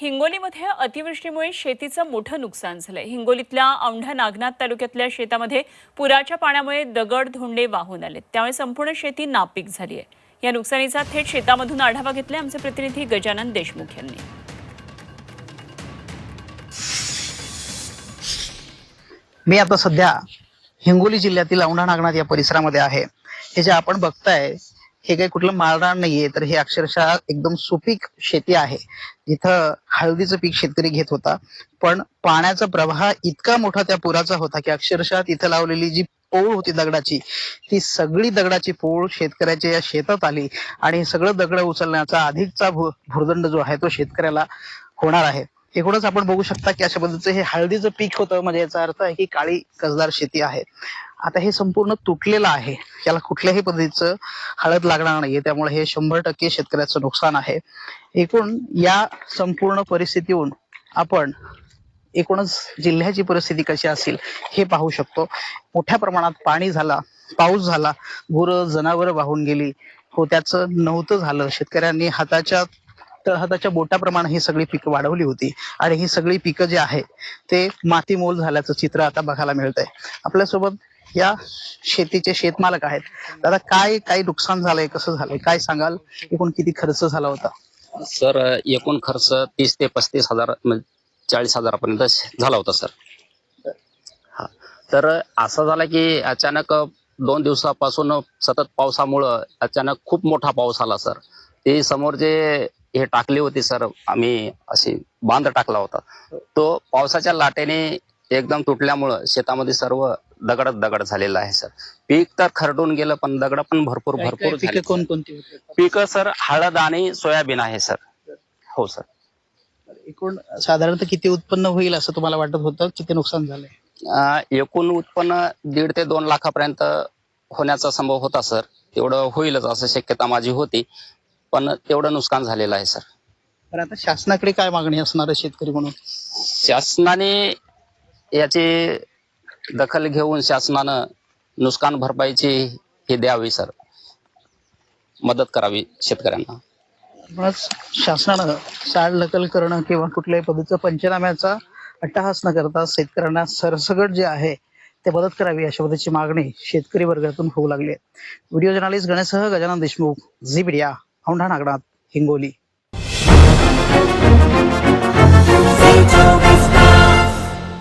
हिंगोलीमध्ये अतिवृष्टीमुळे शेतीचं मोठं नुकसान झालंय. हिंगोलीतल्या औंढा नागनाथ तालुक्यातल्या शेतामध्ये पुराच्या पाण्यामुळे दगड धोंडे वाहून आले त्यामुळे संपूर्ण शेती नापीक झाली आहे या नुकसानीचा थेट शेतामधून आढावा घेतलाय आमचे प्रतिनिधी गजानन देशमुख यांनी. मी आता सध्या हिंगोली जिल्ह्यातील औंढा नागनाथ या परिसरामध्ये आहे. हे जे आपण बघताय हे काही कुठलं मारणार नाहीये तर हे अक्षरशः एकदम सुपीक शेती आहे. जिथं हळदीचं पीक शेतकरी घेत होता. पण पाण्याचा प्रवाह इतका मोठा त्या पुराचा होता की अक्षरशः तिथं लावलेली जी पोळ होती दगडाची ती सगळी दगडाची पोळ शेतकऱ्याच्या या शेतात आली. आणि सगळं दगड उचलण्याचा अधिकचा भुर्दंड जो आहे तो शेतकऱ्याला होणार आहे. एकूणच आपण बघू शकता की अशा पद्धतीचं हे हळदीचं पीक होतं. म्हणजे याचा अर्थ आहे की काळी कसदार शेती आहे. आता हे संपूर्ण तुटलेलं आहे. याला कुठल्याही पद्धतीचं हळद लागणार नाहीये. त्यामुळे हे शंभर टक्के शेतकऱ्याचं नुकसान आहे. एकूण या संपूर्ण परिस्थितीहून आपण एकूणच जिल्ह्याची परिस्थिती कशी असेल हे पाहू शकतो. मोठ्या प्रमाणात पाणी झाला पाऊस झाला गुरं जनावरं वाहून गेली. हो त्याचं नव्हतं झालं. शेतकऱ्यांनी हाताच्या तळहाताच्या बोटाप्रमाणे ही सगळी पिकं वाढवली होती. आणि ही सगळी पिकं जी आहे ते मातीमोल झाल्याचं चित्र आता बघायला मिळतंय. आपल्यासोबत या शेतीचे शेतमालक आहेत. दादा काय काय नुकसान झालंय कसं झालंय? काय सांगाल? एकूण किती खर्च झाला होता? सर एकूण खर्च तीस ते पस्तीस हजार म्हणजे चाळीस हजारापर्यंत झाला होता सर. हा. तर असं झालं की अचानक दोन दिवसापासून सतत पावसामुळं अचानक खूप मोठा पाऊस आला सर. ते समोर जे हे टाकली होती सर आम्ही अशी बांध टाकला होता. तो पावसाच्या लाटेने एकदम तुटल्यामुळं शेतामध्ये सर्व दगड दगड झालेला आहे सर. पीक तर खरडून गेलं पण दगड पण भरपूर भरपूर झाले पिकं कोणकोणती होती? पीक सर हळद आणि सोयाबीन आहे सर. हो सर. एकूण साधारणतः किती उत्पन्न होईल असं तुम्हाला वाटत होतं? किती नुकसान झालंय? अं, एकूण उत्पन्न दीड ते दोन लाखापर्यंत होण्याचा संभव होता सर. तेवढं होईलच असं शक्यता माझी होती पण तेवढं नुकसान झालेलं आहे सर. तर आता शासनाकडे काय मागणी असणार आहे शेतकरी म्हणून? शासनाने याची दखल घेऊन शासनानं नुकसान भरपाईची हे द्यावी सर. मदत करावी शेतकऱ्यांना. म्हणूनच शासनानं साड नकल करणं किंवा कुठल्याही पद्धतीचं पंचनाम्याचा अट्टहास न करता शेतकऱ्यांना सरसगट जे आहे ते मदत करावी अशा पद्धतीची मागणी शेतकरी वर्गातून होऊ लागली आहे. व्हिडिओ जर्नालिस्ट गणेशसह गजानन देशमुख झी मीडिया औंढा नागनाथ हिंगोली.